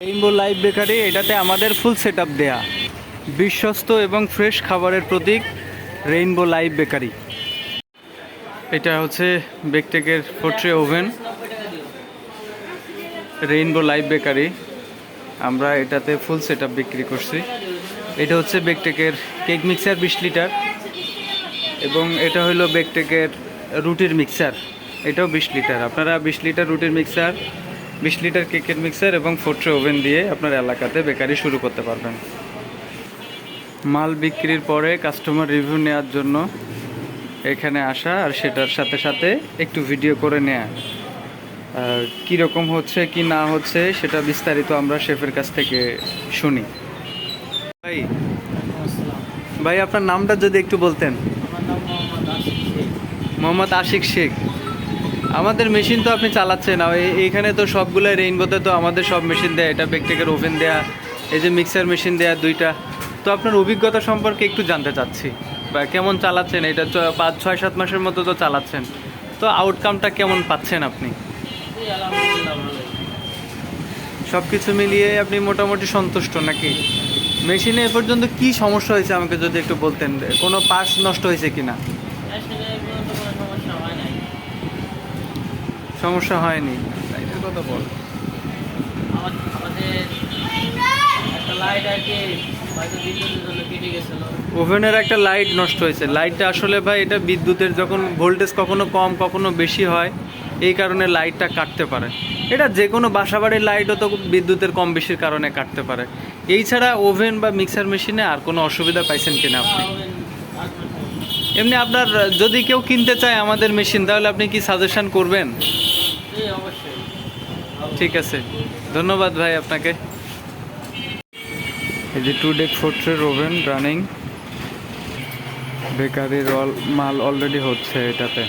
Rainbow live bakery এটাতে আমাদের full set up দেয়া। বিশ্বস্ত এবং ফ্রেশ খাবারের প্রতীক রেইনবো লাইভ বেকারি এটা হচ্ছে বেকটেকের four tray oven Rainbow live bakery আমরা এটাতে ফুল সেট বিক্রি করছি। এটা হচ্ছে বেকটেকের কেক মিক্সার বিশ লিটার এবং এটা হলো বেকটেকের রুটির মিক্সার এটাও বিশ লিটার আপনারা বিশ লিটার রুটির মিক্সার বিশ লিটার কেকের মিক্সার এবং ফোট্রে ওভেন দিয়ে আপনার এলাকাতে বেকারি শুরু করতে পারবেন। মাল বিক্রির পরে কাস্টমার রিভিউ নেওয়ার জন্য এখানে আসা আর সেটার সাথে সাথে একটু ভিডিও করে নেয়া। কীরকম হচ্ছে কি না হচ্ছে সেটা বিস্তারিত আমরা শেফের কাছ থেকে শুনি। ভাই ভাই আপনার নামটা যদি একটু বলতেন। মোহাম্মদ আশিক শেখ। আমাদের মেশিন তো আপনি চালাচ্ছেন এইখানে তো সবগুলো রেইনবোতে তো আমাদের সব মেশিন দেয়, এটা বেকটেকের ওভেন দেয়া, এই যে মিক্সার মেশিন দেয়া দুইটা। তো আপনার অভিজ্ঞতা সম্পর্কে একটু জানতে চাচ্ছি, বা কেমন চালাচ্ছেন? এটা পাঁচ, ছয়, সাত মাসের মতো তো চালাচ্ছেন। তো আউটকামটা কেমন পাচ্ছেন আপনি? সব কিছু মিলিয়ে আপনি মোটামুটি সন্তুষ্ট নাকি? মেশিনে এ পর্যন্ত কি সমস্যা হয়েছে আমাকে যদি একটু বলতেন, কোনো পার্টস নষ্ট হয়েছে কি না আসলে এই পর্যন্ত কোনো সমস্যা হয় হয়নি। লাইটের কথা বল। আমার আমাদের একটা লাইট আর কি হয়তো বিদ্যুতের জন্য কেটে গেছিল। ওভেনের একটা লাইট নষ্ট হয়েছে। লাইটটা আসলে ভাই এটা বিদ্যুতের যখন ভোল্টেজ কখনো কম কখনো বেশি হয় এই কারণে লাইটটা কাটতে পারে। এটা যে কোনো বাসাবাড়ির লাইটও তো বিদ্যুতের কম বেশির কারণে কাটতে পারে। এই ছাড়া ওভেন বা মিক্সার মেশিনে আর কোনো অসুবিধা পাইছেন কিনা আপনি? এমনি আপনার যদি কেউ কিনতে চায় আমাদের মেশিন তাহলে আপনি কি সাজেশন করবেন? ঠিক আছে। ধন্যবাদ ভাই আপনাকে। এই যে টু ডেক ফোর্ট্রের ওভেন রানিং বেকারির অল মাল অলরেডি হচ্ছে এটাতে।